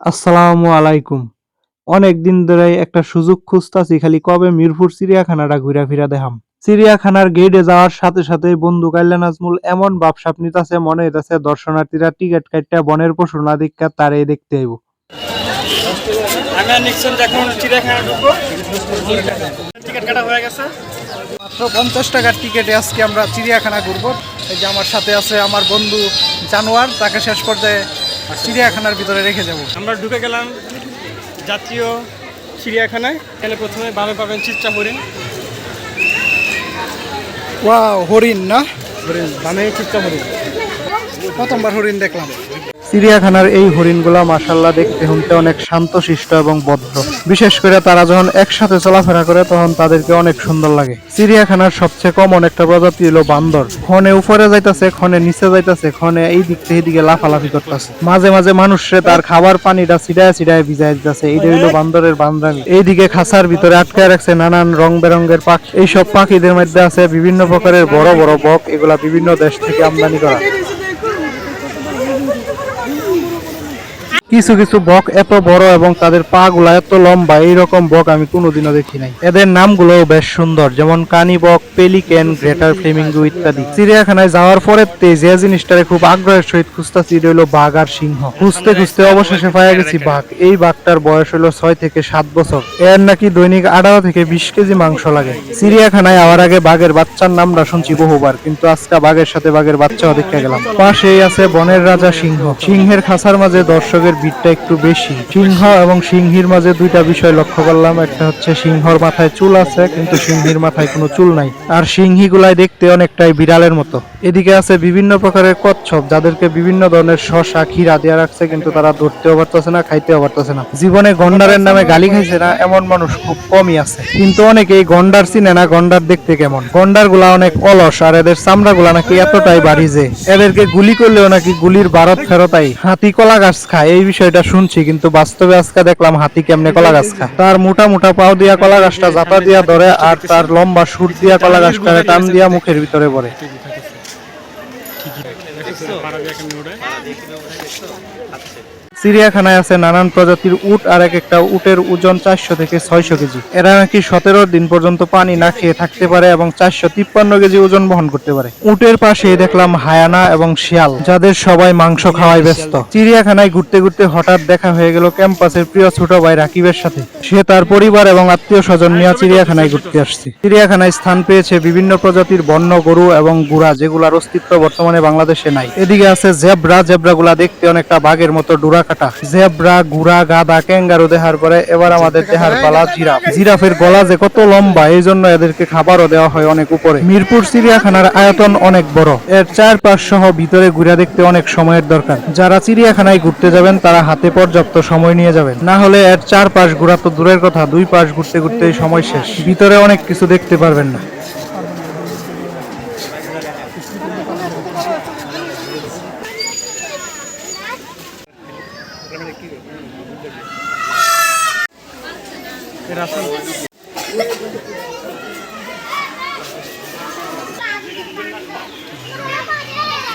আসসালামু আলাইকুম। অনেক দিন ধরে একটা সুযোগ খুঁজতাছি খালি কবে মিরপুর চিড়িয়াখানাটা ঘুরা ফিরা দেখাম। চিড়িয়াখানার গেটে যাওয়ার সাথে সাথে বন্ধু কাইলা নাজমুল এমন ভাবসাব নিতাছে মনে হইতাছে দর্শনার্থীরা টিকিট কাটটা বনের পশু না দেখা তারে দেখতে আইব। আমি আর নিক্সন এখন চিড়িয়াখানা ঢুকবো টিকিট কাটা হয়ে গেছে। মাত্র পঞ্চাশ টাকার টিকিটে আজকে আমরা চিড়িয়াখানা ঘুরবো। এই যে আমার সাথে আছে আমার বন্ধু জানোয়ার তাকে শেষ পর্যায়ে চিড়িয়াখানার ভিতরে রেখে যাব। আমরা ঢুকে গেলাম জাতীয় চিড়িয়াখানায়। এখানে প্রথমে ভালো পাবেন চিত্রা হরিণ। ওয়া হরিণ না? হরিণ দামে চিত্রা হরিণ। প্রথমবার হরিণ দেখলাম। চিড়িয়াখানার এই হরিণগুলা মাসাল্লাহ দেখতে শুনতে অনেক শান্তশিষ্ট এবং বদ্ধ। বিশেষ করে তারা যখন একসাথে চলাফেরা করে, তখন তাদেরকে অনেক সুন্দর লাগে। চিড়িয়াখানার সবচেয়ে কমন একটা প্রজাতি হলো বান্দর। ক্ষণে উপরে যাইতাছে ক্ষণে নিচে যাইতাছে ক্ষণে এই দিক থেকে এদিকে লাফালাফি করতেছে। মাঝে মাঝে মানুষে তার খাবার পানিটা ছিটায় ছিটায় ভিজাই দিতেছে। এইটা হইল বান্দরের বান্দামি। এইদিকে খাঁচার ভিতরে আটকায় রাখছে নানান রং বেরঙ্গের পাখি। এইসব পাখিদের মধ্যে আছে বিভিন্ন প্রকারের বড় বড় বক। এগুলা বিভিন্ন দেশ থেকে আমদানি করা। কিছু কিছু বক এত বড় এবং তাদের পা গুলা এত লম্বা, এইরকম বক আমি কোনোদিনও দেখি নাই। এদের নামগুলোও বেশ সুন্দর, যেমন কানি বক, পেলিকেন, গ্রেটার ফ্লেমিঙ্গো ইত্যাদি। চিড়িয়াখানায় যাওয়ার পরে যে জিনিসটারে খুব আগ্রহের সহিত খুঁজতেছি, এটা হইল বাঘ আর সিংহ। খুঁজতে খুঁজতে অবশেষে পাওয়া গেছি বাঘ। এই বাঘটার বয়স হলো ছয় থেকে সাত বছর। এর নাকি দৈনিক আঠারো থেকে বিশ কেজি মাংস লাগে। চিড়িয়াখানায় আওয়ার আগে বাঘের বাচ্চার নামটা শুনছি বহুবার, কিন্তু আজকে বাঘের সাথে বাঘের বাচ্চাও দেখতে গেলাম। পাশেই আছে বনের রাজা সিংহ। সিংহের খাঁচার মাঝে দর্শকের ভিড়টা একটু বেশি। সিংহ এবং সিংহীর মাঝে দুইটা বিষয় লক্ষ্য করলাম। একটা হচ্ছে সিংহর মাথায় চুল আছে, কিন্তু সিংহীর মাথায় কোনো চুল নাই। আর সিংহী গুলাই দেখতে অনেকটাই বিড়ালের মতো। এদিকে আছে বিভিন্ন প্রকারের কচ্ছপ, যাদেরকে বিভিন্ন ধরনের শশা, ক্ষীরা দেওয়া রাখছে, কিন্তু তারা ধরতেও পারতেছে না, খাইতেও পারতেছে না। জীবনে গন্ডারের নামে গালি খাইছে না, এমন মানুষ খুব কমই আছে। কিন্তু অনেকেই গন্ডার চিনে না, গন্ডার দেখতে কেমন? গন্ডারগুলা অনেক অলস, আর এদের চামড়া গুলা নাকি এতটাই বাড়ি যে। এদেরকে গুলি করলেও নাকি গুলির বারত ফেরতাই হাতি কলা গাছ খায়, এই বিষয়টা শুনছি, কিন্তু বাস্তবে আজকে দেখলাম হাতি কেমনে কলা গাছ খা তার মোটা মোটা পাও দিয়া কলা গাছটা, জাতা দিয়া ধরে, আর তার লম্বা সুর দিয়া কলা গাছটা টান দিয়া মুখের ভিতরে পড়ে। চিড়িয়াখানায় আছে নানান প্রজাতির উট আর এক একটা উটের ওজন চারশো থেকে ছয়শো কেজি। এরা নাকি সতেরো দিন পর্যন্ত পানি না খেয়ে থাকতে পারে এবং চারশো তিপ্পান্ন কেজি ওজন বহন করতে পারে। উটের পাশে দেখলাম হায়ানা এবং শিয়াল, যাদের সবাই মাংস খাওয়ায় ব্যস্ত। চিড়িয়াখানায় ঘুরতে ঘুরতে হঠাৎ দেখা হয়ে গেল ক্যাম্পাসের প্রিয় ছোট ভাই রাকিবের সাথে। সে তার পরিবার এবং আত্মীয় স্বজন নিয়ে চিড়িয়াখানায় ঘুরতে আসছে। চিড়িয়াখানায় স্থান পেয়েছে বিভিন্ন প্রজাতির বন্য গরু এবং গুড়া, যেগুলার অস্তিত্ব বর্তমানে বাংলাদেশে নাই। এদিকে আছে জেব্রা, জেব্রাগুলা দেখতে অনেকটা বাঘের মতো ডুরা কাটা জেব্রা, গুড়া, গাদা, ক্যাঙ্গারু দেহার পরে এবার আমাদের দেহার পালা জিরাফ। জিরাফের গলা যে কত লম্বা এই জন্য এদেরকে খাবারও দেওয়া হয় অনেক উপরে। মিরপুর চিড়িয়াখানার আয়তন অনেক বড়। এর চারপাশ সহ ভিতরে ঘুরে দেখতে অনেক সময়ের দরকার। যারা চিড়িয়াখানায় ঘুরতে যাবেন, তারা হাতে পর্যাপ্ত সময় নিয়ে যাবেন। না হলে এর চারপাশ ঘোরা তো দূরের কথা, দুই পাশ ঘুরতে ঘুরতেই সময় শেষ। ভিতরে অনেক কিছু দেখতে পারবেন না।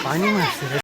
পানি মারছে